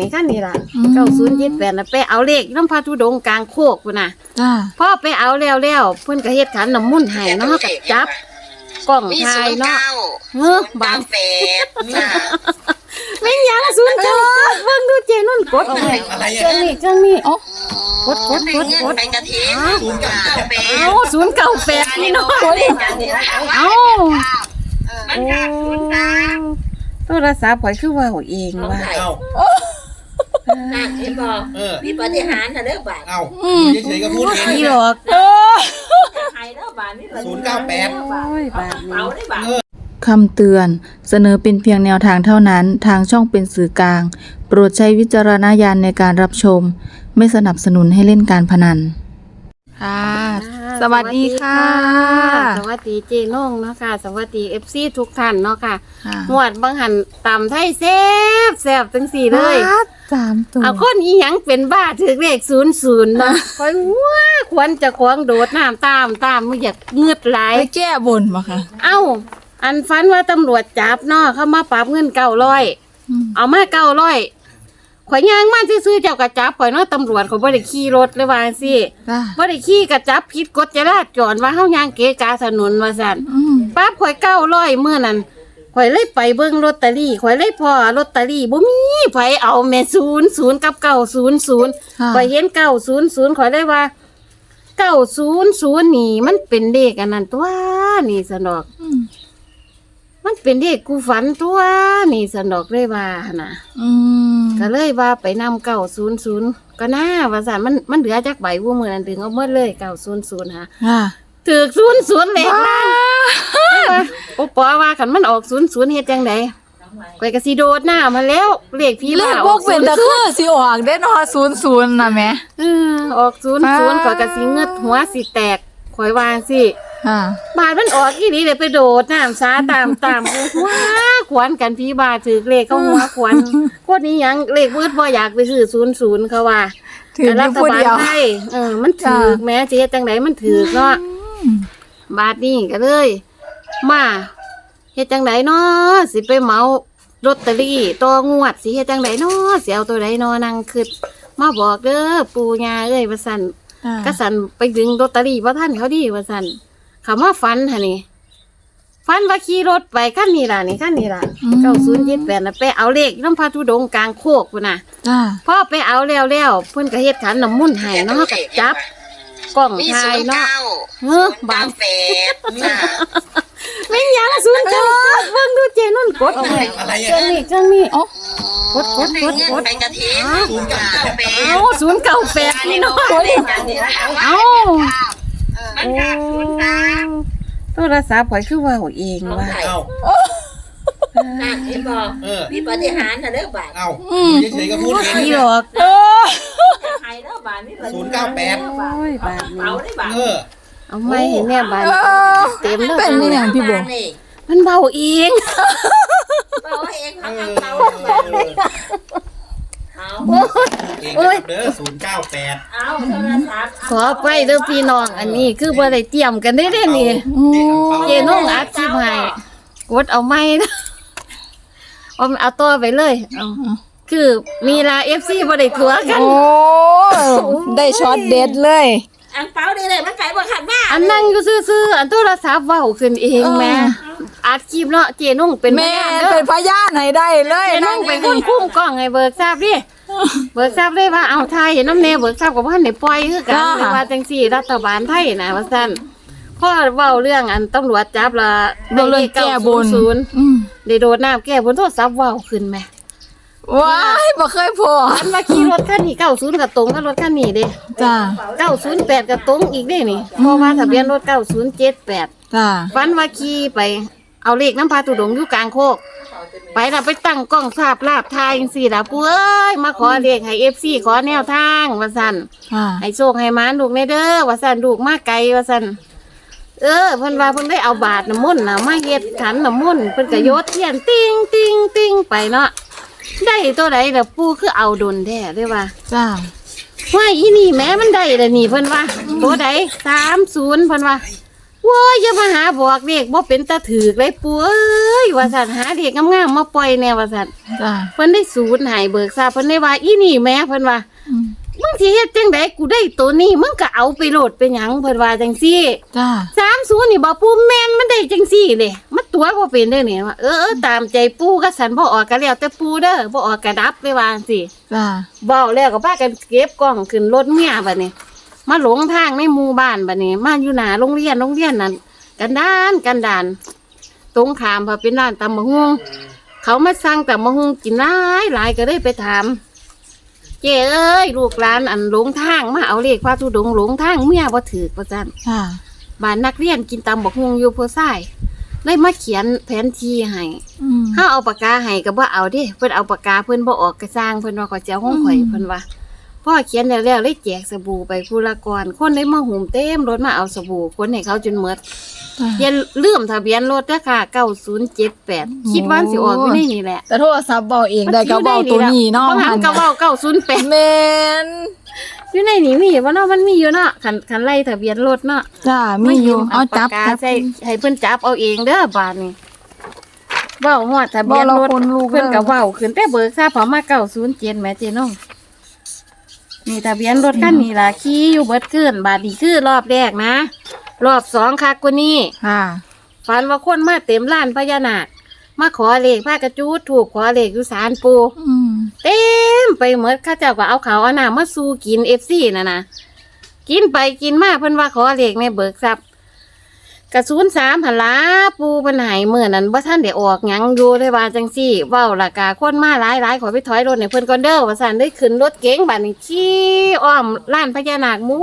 นี่ขั้นนี้ล่ะอืม เก้าศูนย์ยี่แปดนะไปเอาเลขน้ำพระธุดงค์กลางโคกพุ่นน่ะจ้า พ่อไปเอาแล้วแล้วเพิ่นก็เฮ็ดขันน้ำมุ่นต์ให้เนาะกับจับกล้องมีถ่าศูยนย์เนาะเก้าเฮ้อบาเก้างแปดจ้าแม่นยังศูนย์เก้าเบิ่งดูเจนุ่นกดเอาไว้อะไรเจ้าอะนี่เจ้านี่โอ้กดกดกดกด เป็นกะทิศูนย์เก้าแปดเอาศูนย์เก้าแปดพี่น้องเอามันโอ้จะศูนย์เก้าโทรศัพท์ข่อยคือเว่าเองว่าเอ้า นั่นเห็นบอกเออ มีปฏิหารย์นะเด้อบาทเอ้าเฉยๆก็พูดเองพี่หรอกเออใครแล้วบาทนี่ศูนย์เก้าแปดโอ้ยบาดนี้เอาได้บาท คำเตือน เสนอเป็นเพียงแนวทางเท่านั้น ทางช่องเป็นสื่อกลาง โปรดใช้วิจารณญาณในการรับชม ไม่สนับสนุนให้เล่นการพนัน ค่ะ สวัสดีค่ะ สวัสดีเจน้องเนาะค่ะ สวัสดีเอฟซีทุกท่านเนาะค่ะค่ะหวดบางหันตำไทยแซ่บแซ่บจังสี่เลยสามตัวเอาคนอีหยังเป็นบ้าถือเลขศูนย์ศูนย์เนาะคอยว้าควรจะควงโดดน้ำตามตามไม่อยากเงืดไหลายไปแก้บนมาค่ะ เอ้า อันฟันว่าตำรวจจับเนาะเขามาปรับเงินเก้าร้อยอืมเอามาเก้าร้อย ข่อยย่างมาซื้อๆเจ้ากระจับข่อยเนาะตำรวจเขาบ่ได้ขี่รถเลยว่าจังซี่จ้าบ่ได้ขี่กระจับผิดกฎจราจรว่าเฮาย่างเกะกาถนนว่าซั่นอืมปั๊บข่อยเก้าร้อยเมื่อนั้นข่อยเลยไปเบิ่งลอตเตอรี่ข่อยเลยพอลอตเตอรี่บ่มีไผเอาแม่ศูนย์ศูนย์กับเก้าศูนย์ศูนย์ค่ะ ข่อยเห็นเก้าศูนย์ศูนย์ข่อยเลยว่าเก้าศูนย์ศูนย์นี่มันเป็นเลขอันนั้นตัวนี่สนอก อืมมันเป็นเลขกูฝันตัวนี่สนอกเลยว่าหั่นน่ะ อืม ก็เลยว่าไปนำเก้าศูนย์ศูนย์ก็น่าว่าซั่นมันมันเหลือจักใบวูมื้อนั้นดึงเอาหมดเลยเก้าศูนย์ศูนย์ฮะค่ะถือศูนย์ศูนย์เลขล่างโอปอว่าคันมันออกศูนย์ศูนย์เฮ็ดจังไดข่อยก็สิโดดหน้ามาแล้วเลขพี่เลบ้าขพวกเป็นตะคือสิออกได้นอศูนย์ศูนย์นะแม่เออออกศูนย์ศูนย์ข่อยก็สิเงึดหัวสิแตกข่อยว่าสิ ค่ะ บาดมันออกอีหลีเลยไปโดดน้ำซาตามตามว้าขวัญกันพี่บาถือเลขเข้าหัวขวัญโคตรนี้ยังเลขมืดบ่อยากไปซื้อศูนย์ศูนย์เขาว่าถือแต่อรัยู่ฐผู้บาลเดียวไทยเออ มันถือจ้ะแม้จะเฮ็ดจังไดมันถือเนาะอืมบาทนี้ก็เลย มาเฮ็ดจังไดเนาะสิไปเหมาลอตเตอรี่ต่องวดสิเฮ็ดจังไดเนาะสิเอาตัวใดเนาะนั่งคิดมาบอกเด้อปู่ย่าเอ้ยว่าซั่นค่ะก็สั่นไปดึงลอตเตอรี่บ่ทันเขาดีว่าซั่น เขามาฝันหั่นนี่ฝันว่าขี่รถไปคันนี้ล่ะนี่คันนี้ล่ะ9078น่ะไปเอาเลขน้ำพระธุดงค์กลางโคกพุ่นน่ะจ้า พ่อไปเอาแล้วแล้วเพิ่นก็เฮ็ดขันน้ำมุ่นต์ให้เนาะกับจับกล้องมีถ่าศูยนย์เนาะเก้าเฮ้อเก้าบางแปดจ้าแม่นยังศูนย์เก้าเบิ่งดูเจนุ่นกดเอาไว้อะไรเจ้าอะนี่เจ้านี่โอ้กดกดกดกด เป็นกะทิศูนย์เก้าแปดเอาศูนย์เก้าแปดพี่น้องเอามัน โอ้จะศูนย์เก้าโทรศัพท์ข่อยคือเว่าเองว่าเอ้านั่นเห็นบอกเออมีปฏิหารย์นะเด้อบาทเอ้าเฉยๆก็พูดเองพี่หรอกเออใครแล้วบาทนี่ศูนย์เก้าแปดโอ้ยบาดนี้เอาได้บาทเออเอาไม่เห็นแม่บาดเออเต็มแล้วเป็นนี่อย่างพี่บอกนี่มันเบาเองบอกเองเอเขาอเอา เอาเอาเองนะครับเด้อศูนย์เก้าแปดเอาโทรศัพท์ขอไปเด้อพี่น้องอันนี้คือบ่ได้เตรียมกันได้เด้นี่โอ้เจนุ่งอัดคลิปให้กดเอาไม่นะเอาเอาตัวไปเลยเอาคือมีลาเอฟซีบ่ได้ตัวกันโอ้ ได้ช็อตเด็ดเลย อังเปาได้เลยมันขายบ่ขัดว่าอันนั่งอยู่ซื่อๆอันโทรศัพท์เว้าขึ้นเองแหม่อัดคลิปเนาะเจนุ่งเป็นแม่พยานเด้เป็อนพยานให้ได้เลยเจนุ่งเป็นคนคุ้มกล้องให้เบิกทราบดิ เบิกทราบได้ว่าเอาไทยน้ำแน่เบิกทราบกับว่าในปล่อยคือกันหรือว่าจังซี่รัฐบาลไทยนะว่าซั่นพ่อเว้าเรื่องอันตำรวจจับละโดนเลยแก้บนศูนย์อืมได้โดดน้ำแก้บนโทรศัพท์เว้าขึ้นไหมว้ายบ่เคยพออันว่าขี่รถคันนี้เก้าศูนย์กับตรงกับรถคันนี้เด้จ้า เก้าศูนย์แปดกับตรงอีกเด้นี่เพราะว่าทะเบียนรถเก้าศูนย์เจ็ดแปด จ้าฟันว่าขี่ไปเอาเลขน้ำพาตุดงอยู่กลางโคก ไปแล้วไปตั้งกล้องภาพลาบทายจังสี่ล่ะปูเอ้ยมาขอเลขให้เอฟซีขอแนวทางว่าสั่นค่ะให้โชคให้หมานลูกในเด้อว่าสั่นลูกมาไกลว่าสั่นเออเพิ่นว่าเพิ่นได้เอาบาทน้ำมนต์น่ะมาเฮ็ดขันน้ำมนต์เพิ่นก็โยดเทียนติ้งติ้งติ้งไปเนาะได้ตัวใดล่ะปูคือเอาดนแท้เด้อว่า จ้าว่าอีนี่แม้มันได้เลยนี่เพิ่นว่าตัวใดสามศูนย์เพิ่นว่า ว้ายอย่ามาหาบอกเด็กบ่เป็นตาถือกเลยปูเอ้ยว่าสันหาเด็กงามๆมาปล่อยแนวว่าสันจ้า เพิ่นได้สูญหายเบิกทราบเพิ่นได้ว่าอีนี่แม่เพิ่นว่าอืม มึงสิเฮ็ดจังไดกูได้ตัวนี้มึงก็เอาไปโหลดเป็นหยังเพิ่นว่าจังซี่จ้า สามศูนย์นี่บ่ปูแม่นมันได้จังซี่เด้มันตัวบ่เป็นเด้อนี่ว่าเออเออตามใจปูก็สันบ่ออกก็แล้วแต่ปูเด้อบ่ออกก็ดับไปว่าจังซี่จ้า เว้าแล้วก็พากันเก็บกล้องขึ้นรถเมียบัดนี้ มาหลงทางในหมู่บ้านบัดนี้ มาอยู่หน้าโรงเรียนโรงเรียนนั่นกันดานกันดานตรงขามพอเป็นร้านตำมะฮุงเขามาสั่งตำมะฮุงกินหลายหลายก็เลยไปถามเจ้เอ้ยลูกหลานอันหลงทางมาเอาเลขพระธุดงค์หลงทางเมียบ่ถือประจันค่ะบ้านนักเรียนกินตำบักฮุงอยู่โพไซเลยมาเขียนแผนที่ให้อืมถ้าเอาปากกาให้ก็บ่เอาเด้เพิ่นเอาปากกาเพิ่นบ่ออกกระสร้างเพิ่นว่าขอเจ้าห้องข่อยอืมเพิ่นว่า พ่อเขียนแล้วแล้วเลยแจกสบู่ไปผู้ละก่อนคนเลยมาหุมเต็มรถมาเอาสบู่คนให้เขาจนหมดจ้าอย่าลืมทะเบียนรถเด้อค่ะ9078 คิดว่าสิออกอยู่ในนี่แหละ แต่โทรศัพท์เบาเองได้ก็เบาตัวนี้เนาะบางหันก็เว้า908แมนอยู่ในนี่มีบ่เนาะมันมีอยู่เนาะคันคันไล่ทะเบียนรถเนาะจ้ามีอยู่เอาจับปากกาจับใส่ให้เพิ่นจับเอาเองเด้อบาดนี้เว้าฮอดทะบเบีอยนเรารถคนลูกเพิ่นด้ก็อเว้าขึ้นแต่เบิกทราบพอมา907แหม่เจน้อง นี่ทะเบียนรถคันนี้ล่ะขี่อยู่เบิดคืนบาดนี้คือรอบแรกนะ รอบสองคักกว่านี้ค่ะ ฝันว่าคนมาเต็มล้านพญานาคมาขอเลขพากระจูดถูกขอเลขอยู่ศาลปูอืมเต็มไปหมดเข้าเจ้าก็เอาเขาวเอาน้ำมาสู้กินเอฟซีน่ะนะกินไปกินมาเพิ่นว่าขอเลขในเบิกทรัพย์ กระสุนสามหันลาปูเพิ่นใหายเมื่อนั้นว่าท่านได้ออกหยังอยู่เลยว่าจังซี่เว้าละกาคนมาหลายหลายขอไปถอยรถในเพิ่นก่อนเด้อว่าซั่นได้ขึ้นรถเก๋งบัดนี้ขี่อ้อมล้านพญานาคหมุ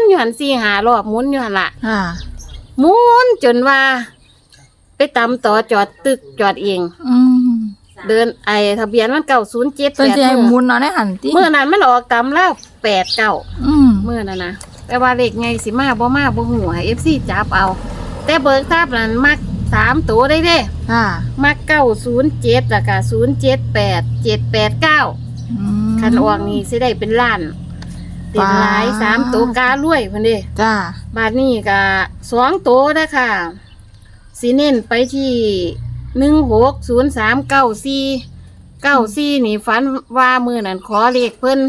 นอยู่หันสี่หารอบหมุนอยู่หันละค่ะ หมุนจนว่า ไปตำต่อจอดตึกจอดเอง อืมเดินไอทะเบียนมันเก่าศูนย์เจ็ดเพิ่นแปดสิให้หมุนเนาะในหันติเมื่อนั้นมันออกตำแล้วแปดเก้าอืมเมื่อนั้นนะแต่ว่าเลขไงสิมาบ่มาบ่หัวเอฟซีจับเอา แต่เบิกทราบนั้นมักสามตัวได้เด้ ค่ะ มักเก้าศูนย์เจ็ดแล้วก็ศูนย์เจ็ดแปดเจ็ดแปดเก้าอืมคันออกนี่สิได้เป็นล้านเป็นหลายว้าสามตัวกาลุยพันเด้จ้า บาทนี้ก็สองตัวนะค่ะสีเน้นไปที่หนึ่งหกศูนย์สามเก้าสี่เก้าสี่นี่ฝันว่ามือนั่นขอเลขเพิ่น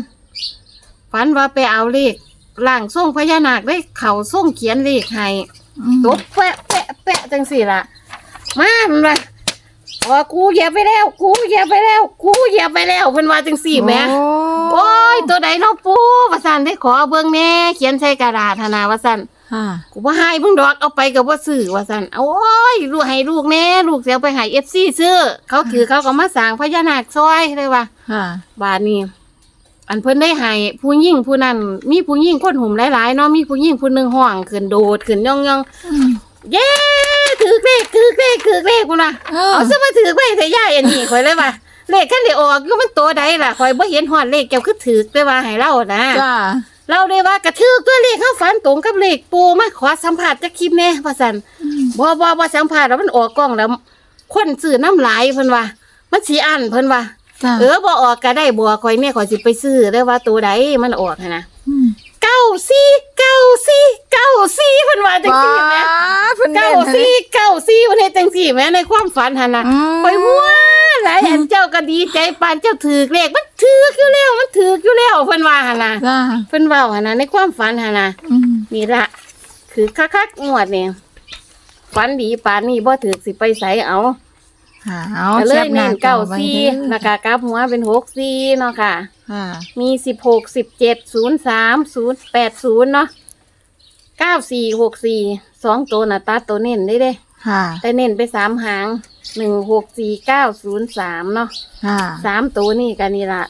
ฝันว่าไปเอาเลขล่างส่งพญานาคได้เข่าส่งเขียนเลขให้อืม ตบแปะแปะแปะจังสี่ละมามันว่าว่ากูเหยียบไปแล้ว กูเหยียบไปแล้ว กูเหยียบไปแล้วเพิ่นว่าจังสี่แหม่โอ้โอ้ยตัวใดเนาะปูว่าสันได้ขอเบิ่งแหน่เขียนใส่กระดาษธนาว่าสันค่ะ กูว่าให้มึงดอกเอาไปกับว่าซื้อว่าสันเอาโอ้ยลูกให้ลูกแน่ลูกเสียไปให้เอฟซีซื้อเขาถือเขาก็มาสร้างพญานาคซอยเลยว่าค่ะ บาทนี้ อันเพิ่นได้ให้ผู้ยิ่งผู้นั้นมีผู้ยิ่งคนหุ่มหลายๆเนาะมีผู้ยิ่งผู้หนึงห้องขึ้นโดดขึ้นย่องย่องอืมๆเย้ถือเลขถือเลขถือเลขกูนะเออ เอาซะมาถือไปเถอะย่ายอันนี้ข่อยเลยว่าเลขคันได้ออกอยู่มันตัวใดล่ะข่อยบ่เห็นฮอดเลขเจ้าคือถือแต่ว่าให้เรานะ จ้าเราได้ว่ากระทืบตัวเลขเข้าฝันตรงกับเลขปูมาขอสัมผัสจะคลิปแน่ว่าสันบ่บ่บ่สัมผัสแล้วมันออกกล้องแล้วคนซื้อน้ำลายเพิ่นว่า มันสีอันเพิ่นว่า จ้าเออบ่ออกก็ได้บัวคอยเนี่ยขอยสิไปซื้อได้อว่าตัวใดมันออกหั้นนะมเก้าสี่เก้าสี่เก้าสี่เพิ่นว่าจังว้าซี่แหม่เพิ่นเก้าเน้นสี่เก้าสี่เพิ่นเฮ็ดจังซี่แหม่ในความฝันหั่นน่ะอืม คอยหัวหลายอันเจ้าก็ดีใจปานเจ้าถือเลขมันถืออยู่แล้วมันถืออยู่แล้วเพิ่นว่าหั่นน่ะจ้าเพิ่นเว้าหั่นน่ะในความฝันหั่นน่ะ อืมนี่ละคือคักๆงวดเนี่ยฝันดีปานนี้บ่ถือสิไปใสเอาค่ะ เอาก็เลแคยปหเน้น้านจอเก้าไว้ซี่เด้อแล้วก็กลับหัวเป็นหกซี่เนาะค่ะ ค่ะ มีสิบหกสิบเจ็ดศูนย์สามศูนย์แปดศูนย์เนาะเก้าสี่หกสี่สองตัวน่ะตัดตัวเน้นได้เด้ ค่ะ แต่เน้นไปสามหางหนึ่งหกสี่เก้าศูนย์สามเนาะค่ะ สามตัวนี่กันนี่ละ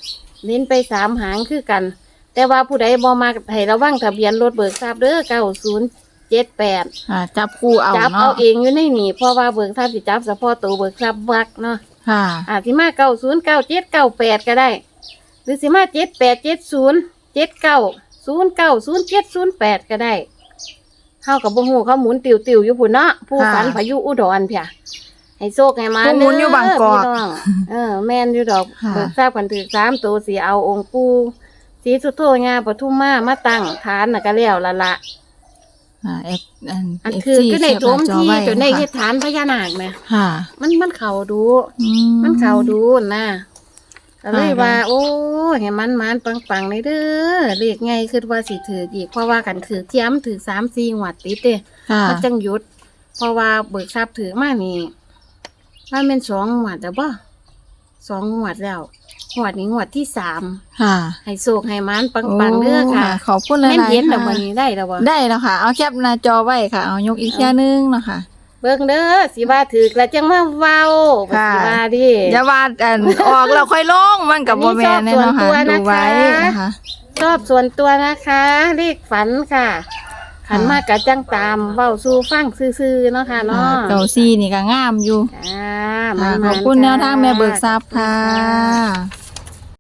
เน้นไปสามหางคือกัน แต่ว่าผู้ใดบ่มาให้ระวังทะเบียนรถเบิกทราบเด้อเก้าศูนย์เจ็ดแปดค่ะจับคู่เอาจับเนาะเอาเองอยู่ในนี่เพราะว่าเบิกทราบสิจับเฉพาะตัวเบิกทราบวักเนาะค่ะ อาจสิมาเก้าศูนย์เก้าเจ็ดเก้าแปดก็ได้ หรือสิมาเจ็ดแปดเจ็ดศูนย์เจ็ดเก้าศูนย์เก้าศูนย์เจ็ดศูนย์แปดก็ได้เท่ากับบ่ฮู้เขาหมุนติวติวๆอยู่พุ่นเนาะผู้ค่ะฝันพายุอุดรเพียให้โชคให้มาผู้หมุนอยู่บางกอกพี่น้องเออแม่นอยู่ดอกค่ะ เบิกทราบกันถือสามตัวสีเอาองค์ปูสีสุโธงาปทุมมามาตั้งฐานน่ะก็แล้วละละ อ่าเอฟอันอันเอฟคือซีก็ในเขียบโถหน้ามจอที่ไว้จนได้เฮ็ดค่ะฐานพญานาคนะค่ะ มันมันเข้าดูอืมันเข้าดูนะก็เลยค่ะว่า โอ้ให้มันมันปังๆเลยเด้อเรียกไงคือว่าสิถืออีกเพราะว่ากันถือเทียมถือสามสี่งวดติดเด้ค่ะมันจังหยุด เพราะว่าเบิกทรัพย์ถือมานี่ว่าเป็นสองงวดแต่บ่สองงวดแล้ว งวดนี้งวดที่สามค่ะให้โศกให้มันปังๆเด้อค่ะโขอบคุณหลายแม่นๆเย็นแล้วค่ะวันนี้ได้แล้วบ่ได้แล้วค่ะ เอาแคปหน้าจอไว้ค่ะ เอายกอีกแค่นึงเนาะค่ะ เบิ่งเด้อสิว่าถือแล้วจังมาเว้าค่ะสิว่าดิอย่าว่าอันออกแล้วค่อยลงมันกับอับ่นนี้แม่นแน่เนาะชอบส่วนตัวค่ะดูไว้นะคะนะคะชอบส่วนตัวนะคะเลขฝันค่ะขันมากกะจังตามเว้าสู่ฟังซื่อๆเนาะค่ะเนาะเก่าซี่นี่ก็งามอยู่อ่าค่ะมันๆขอบคุณะแนวทางแม่เบิกทรัพย์ค่ะขอบคุณค่ะ